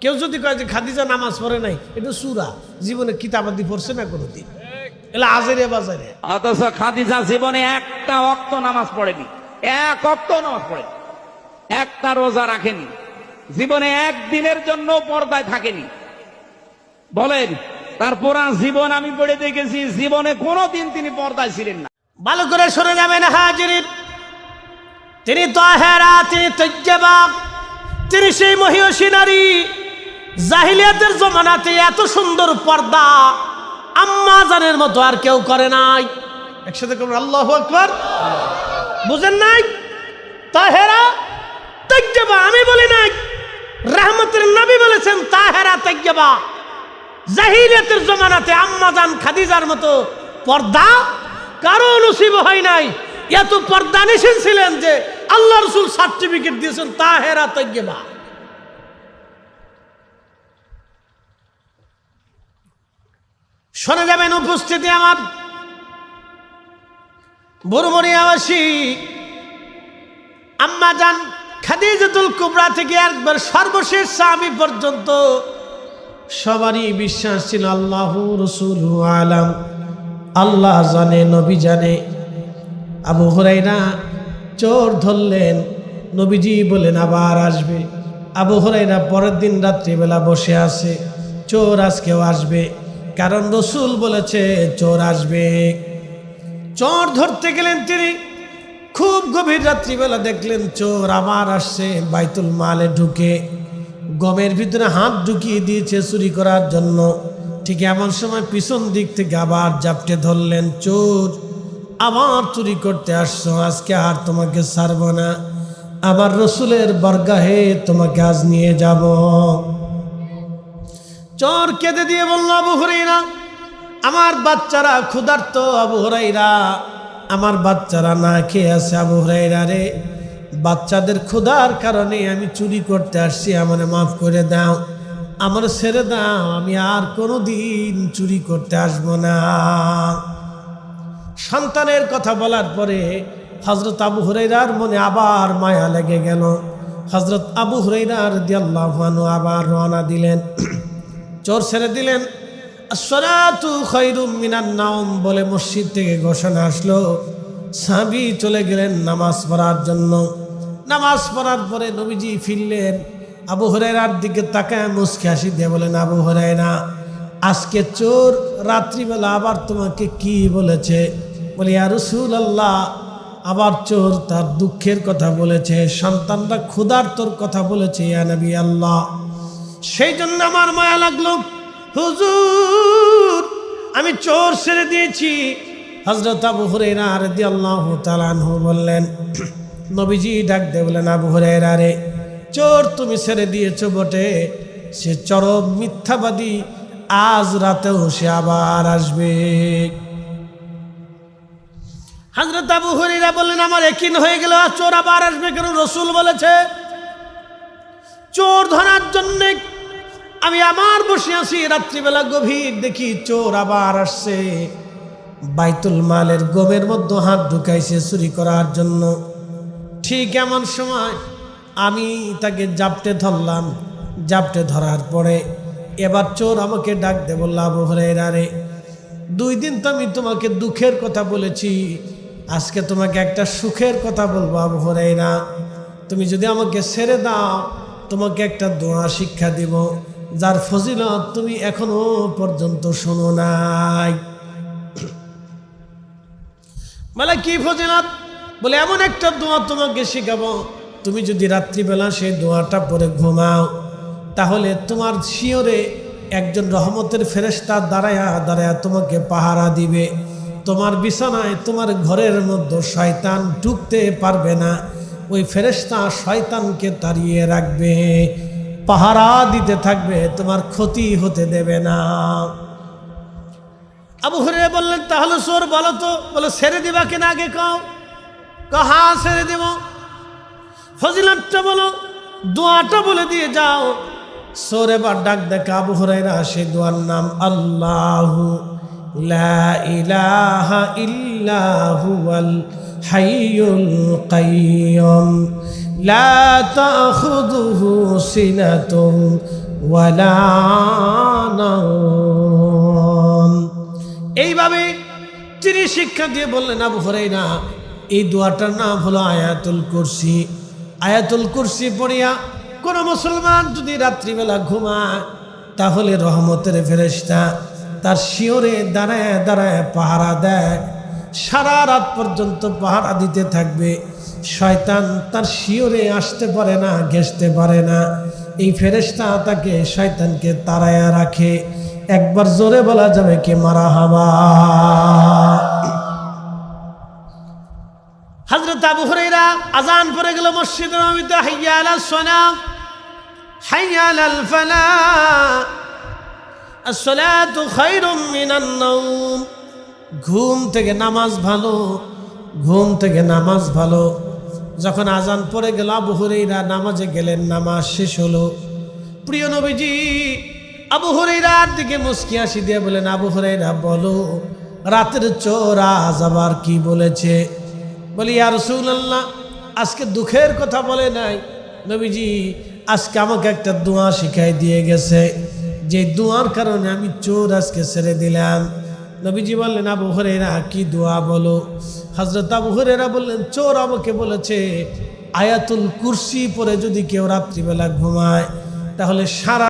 কেউ যদি কয় যে খাদিজা নামাজ পড়ে নাই এটা সুরা। জীবনে কিতাবাদি পড়ছে না কোনোদিন? এলা আজেরে বাজারে। অথচ খাদিজা জীবনে একটা অক্ত নামাজ পড়েনি। এক অক্ত নামাজ পড়েনি। একটা রোজা রাখেনি। জীবনে একদিনের জন্য পর্দায় থাকেনি। বলেন তার পুরা জীবন আমি পড়ে দেখেছি জীবনে কোনোদিন তিনি পর্দায় ছিলেন না। ভালো করে শুনে যাবেন হাজির তিনি তাহেরা তিনি তৈজবা তিনি সেই মহিষী নারী। জাহিলিয়াতের জমানাতে এত সুন্দর পর্দা আম্মা জানের মতো আর কেউ করে নাই। একসাথে আল্লাহ আকবর। বুঝেন নাই? তাহেরা তৈজবা আমি বলি নাই। রহমতের নবী বলেছেন, তাহেরা তৈজবা জাহিলিয়াতের জমানাতে আম্মাজান খাদিজার মতো পর্দা কারও নসিব হয় নাই। এত পর্দা নিষেন ছিলেন যে আল্লাহ রসুল সার্টিফিকেট দিয়েছেন, তাহেরা তৈবা শোনা যাবেন উপস্থিতি আমার। বড়মরি আবাসী, আম্মা যান খাদিজাতুল কুবরা থেকে একবার সর্বশেষ স্বামী পর্যন্ত সবারই বিশ্বাস ছিল আল্লাহ রসুল আলাম। আল্লাহ জানে, নবী জানে। আবু হরাইনা চোর ধরলেন, নবীজি বলেন, আবার আসবে। আবু হরাইনা পরের দিন রাত্রিবেলা বসে আছে, চোর আজকেও আসবে। কারণ রসুল বলেছে, চোর আসবে। চোর ধরতে গেলেন তিনি। খুব গভীর রাত্রিবেলা দেখলেন চোর আবার আসছে বাইতুল মালে ঢুকে। গমের ভিতরে হাত ঢুকিয়ে দিয়েছে চুরি করার জন্য। ঠিক এমন সময় পিছন দিক থেকে আবার জাপটে ধরলেন, চোর, আবার চুরি করতে আসছো, আজকে আর তোমাকে ছাড়ব না। আবার রসুলের বরগাহে তোমাকে আজ নিয়ে যাব। চোর কেঁদে দিয়ে বলল, আবু হরাইরা, আমার বাচ্চারা ক্ষুধার্ত, আবু হরাইরা। আমার বাচ্চারা না খেয়ে আছে, আবু হরাইরা রে। বাচ্চাদের ক্ষুধার কারণে আমি চুরি করতে আসছি, আমার মাফ করে দাও। আমার ছেড়ে দাও, আমি আর কোনো দিন চুরি করতে আসব না। সন্তানের কথা বলার পরে হজরত আবু হুরাইরার মনে আবার মায়া লেগে গেল। হজরত আবু হুরাইরার দিয়াল্লাহানু আবার রওনা দিলেন। চোর ছেড়ে দিলেন। সরাতু খৈরুম মিনান নাম বলে মসজিদ থেকে ঘোষণা আসলো সাবি চলে গেলেন নামাজ পড়ার জন্য। নামাজ পড়ার পরে নবীজি ফিরলেন, আবু হরাইরার দিকে তাকায় মুসকে হাসি দিয়ে বলেন, আবু হরাইরা আজকে চোর রাত্রিবেলা আবার তোমাকে কি বলেছে? বলি আর রসুল আল্লাহ আবার চোর তার দুঃখের কথা বলেছে, সন্তানরা ক্ষুধার্তর কথা বলেছে, ইয়া নবী আল্লাহ। সেই জন্য আমার মায়া লাগল। হুজুর, আমি চোর ছেড়ে দিয়েছি। হজরত আবু হুরেরা রদি আল্লাহ তালানহু বললেন, নবীজি ডাক দে বলেন আবু হুরেরা রে, চোর তুমি ছেড়ে দিয়েছ বটে। সে চরম মিথ্যাবাদী, আজ রাতেও সে আবার আসবে। হজরত আবু হুরেরা বললেন, আমার একিন হয়ে গেল চোর আবার আসবে কেন? রসুল বলেছে চোর ধরার জন্যে আমি আমার বসে আছি, রাত্রিবেলা গভীর দেখি চোর আবার আসছে। বাইতুল মালের গমের মধ্যে হাত ঢুকাইছে চুরি করার জন্য। ঠিক এমন সময় আমি তাকে জাপটে ধরলাম। জাপটে ধরার পরে এবার চোর আমাকে ডাক দে বলল, আবু রে, দুই দিন তো আমি তোমাকে দুঃখের কথা বলেছি। আজকে তোমাকে একটা সুখের কথা বলব, আবু হরাইরা তুমি যদি আমাকে ছেড়ে দাও তোমাকে একটা দোয়া শিক্ষা দিব, যার ফজিলত তুমি এখনও পর্যন্ত শোনো নাই। বলে কি ফজিলত? বলে, এমন একটা দোয়া তোমাকে শেখাবো, তুমি যদি রাত্রিবেলা সেই দোয়াটা পরে ঘুমাও, তাহলে তোমার শিওরে একজন রহমতের ফেরেস্তা দাঁড়ায়া দাঁড়ায়া তোমাকে পাহারা দিবে। তোমার বিছানায় তোমার ঘরের মধ্যে শয়তান ঢুকতে পারবে না। ওই ফেরেস্তা শয়তানকে তাড়িয়ে রাখবে, পাহারা দিতে থাকবে, তোমার ক্ষতি হতে দেবে না। আবু হরে বললেন, তাহলে সোর বলো তো। বলে, ছেড়ে দিবা কিনা আগে কও। হা, ছেড়ে দেব। ফজিলাতটা বলো, দোয়াটা বলে দিয়ে যাও। সোর এবার ডাক দেখা আবু হরাইরা সে দোয়ার নাম আল্লাহ ইলাহা ইল্লাহু আল হাইয়ুল কাইয়ুম لا تأخذه سنة ولا نوم এইভাবে তিনি শিক্ষা দিয়ে বললেন আবু হরাইরা এই দোয়াটার নাম হলো আয়াতুল কুরসি আয়াতুল কুরসি পড়িয়া কোনো মুসলমান যদি রাত্রিবেলা ঘুমায় তাহলে রহমতের ফেরেশতা তার শিওরে দাঁড়ায় দাঁড়ায় পাহারা দেয় সারা রাত পর্যন্ত পাহারা দিতে থাকবে। শয়তান তার শিওরে আসতে পারে না ঘেসতে পারে না। এই ফেরেশতা তাকে শয়তানকে তাড়ায়া রাখে। একবার জোরে বলা যাবে কে মারা হাবা। হজরত আবু হুরাইরা আজান পড়ে গেল মসজিদ নবীতে, হাইয়া আলাল সোনা হাইয়া আলাল ফালা, আসসালাতু খায়রুম মিনান নাওম। ঘুম থেকে নামাজ ভালো, ঘুম থেকে নামাজ ভালো। যখন আজান পড়ে গেল, আবু হুরাইরা নামাজে গেলেন, নামাজ শেষ হলো। প্রিয় নবীজি, আবু হুরাইরার দিকে মুস্কি হাসি দিয়ে বলেন আবু হুরাইরা বলো, রাতের চোর আজ আবার কি বলেছে? বলি আর রসুল্লাহ আজকে দুঃখের কথা বলে নাই। নবীজি, আজকে আমাকে একটা দোয়া শিখাই দিয়ে গেছে। যে দোয়ার কারণে আমি চোর আজকে ছেড়ে দিলাম। নবীজি বললেন, আবু হরেরা কি দোয়া বলো? হজরত আবু হরেরা বললেন, চোর আমাকে বলেছে, আয়াতুল কুরসি পরে যদি কেউ রাত্রিবেলা ঘুমায়, তাহলে সারা